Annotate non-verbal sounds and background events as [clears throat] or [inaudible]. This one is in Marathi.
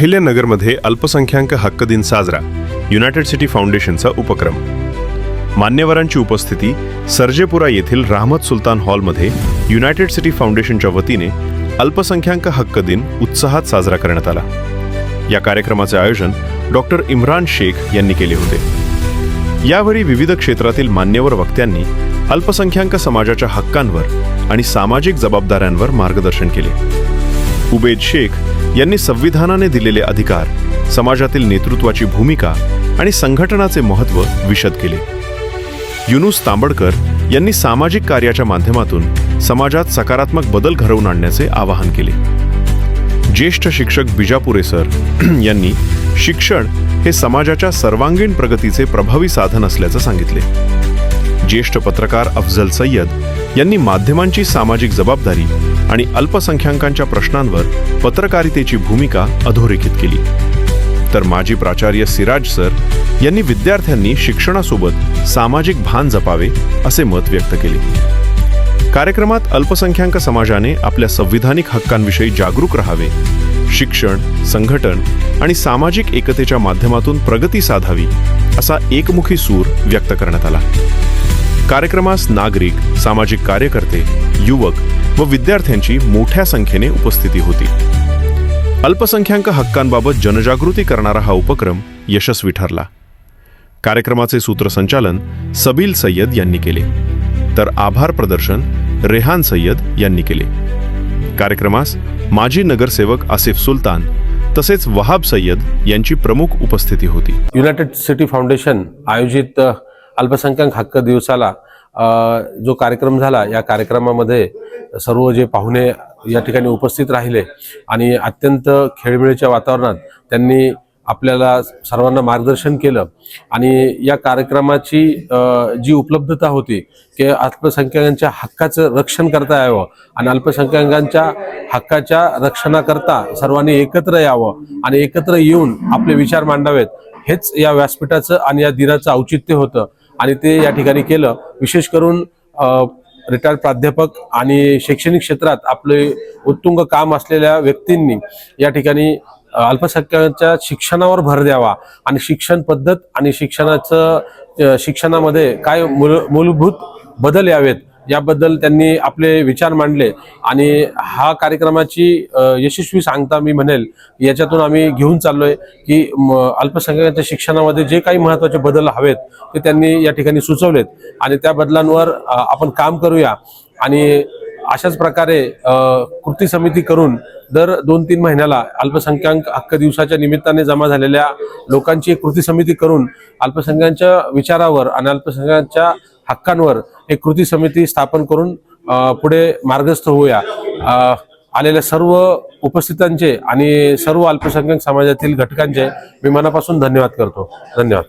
अहिल्यानगरमध्ये अल्पसंख्याक हक्क दिन साजरा युनायटेड सिटी फाउंडेशनचा उपक्रम. मान्यवरांची उपस्थिती सर्जेपुरा येथील राहमत सुलतान हॉलमध्ये युनायटेड सिटी फाउंडेशनच्या वतीने अल्पसंख्याक हक्क दिन उत्साहात साजरा करण्यात आला. या कार्यक्रमाचे आयोजन डॉक्टर इम्रान शेख यांनी केले होते. यावेळी विविध क्षेत्रातील मान्यवर वक्त्यांनी अल्पसंख्याक समाजाच्या हक्कांवर आणि सामाजिक जबाबदाऱ्यांवर मार्गदर्शन केले. उबेद शेख यांनी संविधानाने दिलेले अधिकार समाजातील नेतृत्वाची भूमिका आणि संघटनाचे महत्त्व विशद केले. युनुस तांबडकर यांनी सामाजिक कार्याच्या माध्यमातून समाजात सकारात्मक बदल घडवून आणण्याचे आवाहन केले. ज्येष्ठ शिक्षक बिजापुरे सर [clears throat] यांनी शिक्षण हे समाजाच्या सर्वांगीण प्रगतीचे प्रभावी साधन असल्याचं सांगितले. ज्येष्ठ पत्रकार अफजल सय्यद यांनी माध्यमांची सामाजिक जबाबदारी आणि अल्पसंख्याकांच्या प्रश्नांवर पत्रकारितेची भूमिका अधोरेखित केली. तर माजी प्राचार्य सिराज सर यांनी विद्यार्थ्यांनी शिक्षणासोबत सामाजिक भान जपावे असे मत व्यक्त केले. कार्यक्रमात अल्पसंख्याक समाजाने आपल्या संविधानिक हक्कांविषयी जागरूक राहावे शिक्षण संघटन आणि सामाजिक एकतेच्या माध्यमातून प्रगती साधावी असा एकमुखी सूर व्यक्त करण्यात आला. कार्यक्रमास नागरिक सामाजिक कार्यकर्ते युवक व विद्यार्थ्यांची मोठ्या संख्येने उपस्थिती होती. अल्पसंख्याक हक्कांबाबत जनजागृती करणारा हा उपक्रम यशस्वी ठरला. कार्यक्रमाचे सूत्रसंचालन सबील सय्यद यांनी केले. तर आभार प्रदर्शन रेहान सय्यद यांनी केले. कार्यक्रमास माजी नगरसेवक आसिफ सुलतान तसेच वहाब सय्यद यांची प्रमुख उपस्थिती होती. युनायटेड सिटी फाउंडेशन आयोजित अल्पसंख्याक हक्क दिवसाला जो कार्यक्रम झाला या कार्यक्रमामध्ये सर्व जे पाहुणे या ठिकाणी उपस्थित राहिले आणि अत्यंत खेळमेळीच्या वातावरणात त्यांनी आपल्याला सर्वांना मार्गदर्शन केलं आणि या कार्यक्रमाची जी उपलब्धता होती की अल्पसंख्याकांच्या हक्काचं रक्षण करता यावं आणि अल्पसंख्याकांच्या हक्काच्या रक्षणाकरता सर्वांनी एकत्र यावं आणि एकत्र येऊन आपले विचार मांडावेत हेच या व्यासपीठाचं आणि या दिनाचं औचित्य होतं. आणि ते या ठिकाणी केलं. विशेष करून रिटायर्ड प्राध्यापक आणि शैक्षणिक क्षेत्रात आपले उत्तुंग काम असलेल्या व्यक्तींनी या ठिकाणी अल्पसंख्याकांच्या शिक्षणावर भर द्यावा. आणि शिक्षण पद्धत आणि शिक्षणाचं शिक्षणामध्ये काय मूल मूलभूत बदल यावेत याबद्दल त्यांनी आपले विचार मांडले आणि हा कार्यक्रमाची यशस्वी सांगता मी म्हणेल याच्यातून आम्ही घेऊन चाललोय की अल्पसंख्याकांच्या शिक्षणामध्ये जे काही महत्त्वाचे बदल हवेत ते त्यांनी या ठिकाणी सुचवलेत. आणि त्या बदलांवर आपण काम करूया. आणि अशाच प्रकारे कृती समिती करून दर दोन तीन महिन्याला अल्पसंख्याक हक्क दिवसाच्या निमित्ताने जमा झालेल्या लोकांची कृती समिती करून अल्पसंख्याकांच्या विचारावर आणि अल्पसंख्याकांच्या हक्कांवर एक कृती समिती स्थापन करून पुढे मार्गस्थ होऊया. आलेल्या सर्व उपस्थितांचे आणि सर्व अल्पसंख्याक समाजातील घटकांचे मी मनापासून धन्यवाद करतो. धन्यवाद.